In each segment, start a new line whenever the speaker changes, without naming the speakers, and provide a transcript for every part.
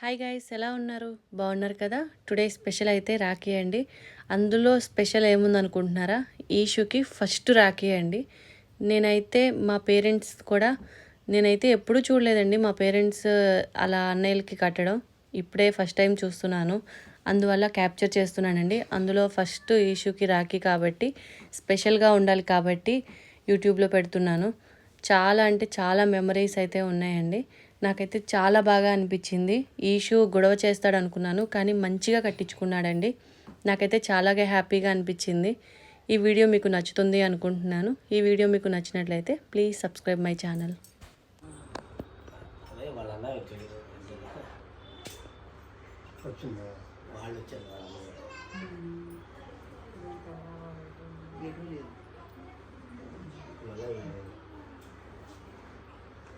Hi guys ఎలా ఉన్నారు? బాగున్నారు కదా? టుడే స్పెషల్ అయితే రాఖీ అండి. అందులో స్పెషల్ ఏముంది అనుకుంటున్నారా ఈషుకి ఫస్ట్ రాఖీ అండి. నేనైతే మా పేరెంట్స్ కూడా నేనైతే ఎప్పుడూ చూడలేదండి మా పేరెంట్స్ uh, అలా అన్నయ్యలకి కట్టడం. ఇప్పుడే ఫస్ట్ టైం చూస్తున్నాను. అందువల్ల క్యాప్చర్ చేస్తున్నానండి. అందులో ఫస్ట్ ఈషుకి రాఖీ కాబట్టి స్పెషల్గా ఉండాలి కాబట్టి యూట్యూబ్లో పెడుతున్నాను. చాలా అంటే చాలా మెమరీస్ అయితే ఉన్నాయండి. నాకైతే చాలా బాగా అనిపించింది. ఈషు గొడవ చేస్తాడు అనుకున్నాను కానీ మంచిగా కట్టించుకున్నాడండి. నాకైతే చాలాగా హ్యాపీగా అనిపించింది. ఈ వీడియో మీకు నచ్చుతుంది అనుకుంటున్నాను. ఈ వీడియో మీకు నచ్చినట్లయితే ప్లీజ్ సబ్స్క్రైబ్ మై ఛానల్.
వాళ్ళ వచ్చారు వాళ్ళ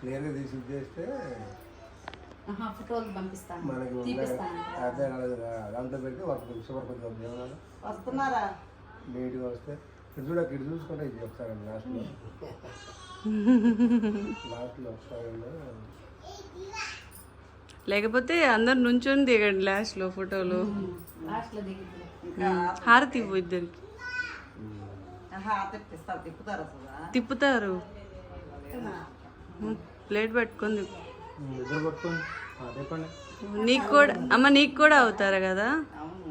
క్లియర్గా తీసి చేస్తే
ఫోటోలు పంపిస్తాను.
మనకి అదే దాంట్లో సూపర్ కొంచెం ఏమన్నా
వస్తున్నారా?
నీట్గా వస్తే. ఇటు చూడ ఇటు చూసుకుంటే ఇది చెప్తారండి లాస్ట్లో లాస్ట్లో వస్తారండి
లేకపోతే అందరు నుంచొని దిగండి లాస్ట్లో ఫోటోలు.
లాస్ట్లో దిగింది
హారతి ఇవ్వు ఇద్దరికి.
తిప్పుతారా
ప్లేట్
చెప్పండి
నీకు కూడా అమ్మ నీకు కూడా అవుతారు కదా?
అవును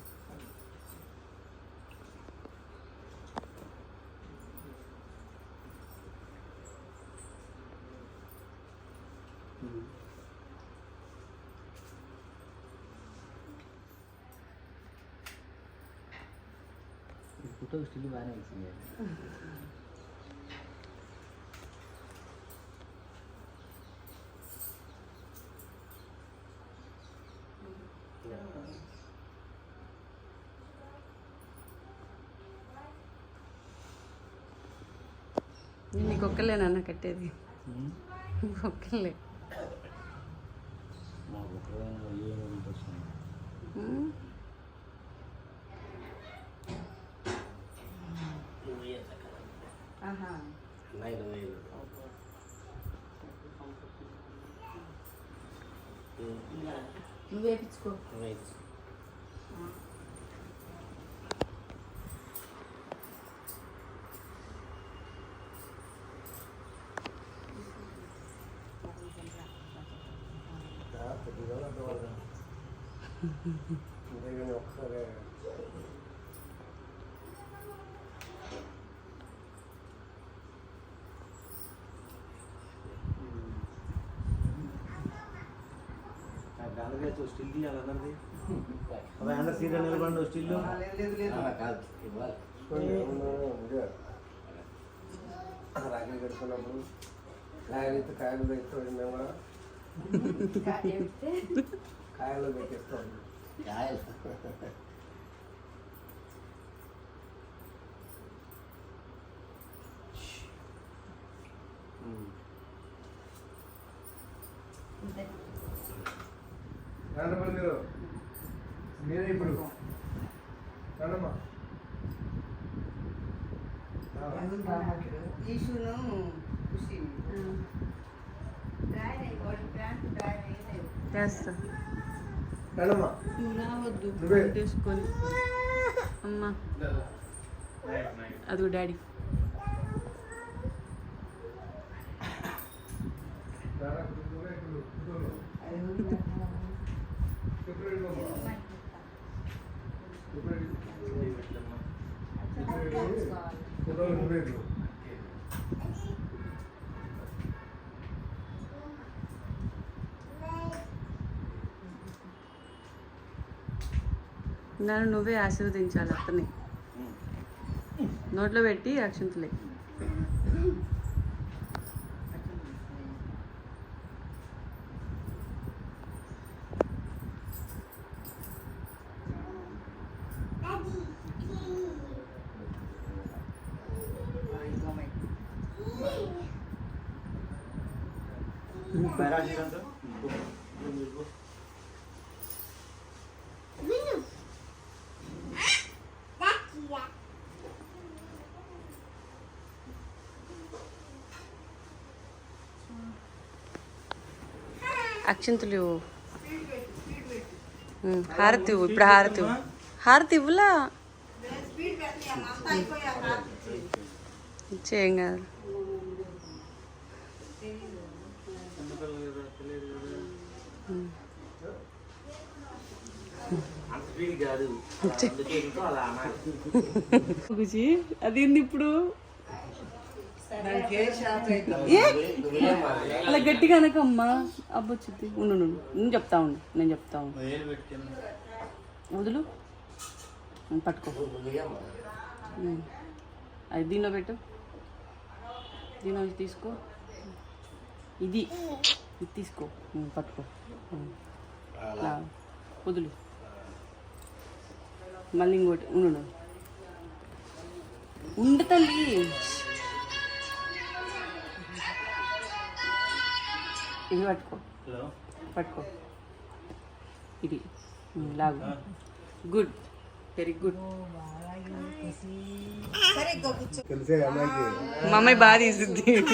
ఫోటో స్టిల్ బాగానే వచ్చింది
నీకు ఒక్కలేనన్న కట్టేది. ఒక్కలే
నాకు ఒకవేళ అన్నయ్య వేలు
నువ్వు వేపించుకో
కొద్దిగా అర్థం అంతేగాని ఒకసారి
గాలిగా స్టిల్ తీయాలన్నది అవి అందరు సీరియల్ నిలబడి స్టిల్ కాదు ఇవ్వాలి
రాఖీ కడుతున్నప్పుడు కాయలు అయితే కాయలు పెట్టిన కూడా కాయలు పెట్టేస్తాం
కాయలు
రండమ్మా మీరు. మీరే ఇప్పుడు. రండమ్మా
ఈషును ఖుషి
చేస్తా. రావద్దు. తీసుకొని. అమ్మా. డాడీ. నన్ను నువ్వే ఆశీర్వదించాలి అత్తని. నోట్లో పెట్టి అక్షంతలే అక్షంతలు హారతి ఇవ్వు ఇప్పుడు హారతి ఇవ్వు. హారతి ఇవ్వులా? ఇచ్చేయం కాదు. గుజి అదేంది ఇప్పుడు? ఏ! అలా గట్టిగా అనకమ్మా. అబ్బొచ్చుద్ది ఉండు ఉండు. నేను చెప్తా ఉండు నేను చెప్తా ఉండు. వదులు. పట్టుకో. అది దీనిలో పెట్టు. దీనిలో తీసుకో. ఇది. ఇది తీసుకో. పట్టుకో. వదులు. మళ్ళీ ఇంకోటి ఉండు ఉండు. తల్లి. ఇది పట్టుకో. పట్టుకో. ఇది. లాగు. గుడ్.
Very good.
మా అమ్మాయి బాగా తీసిద్ది.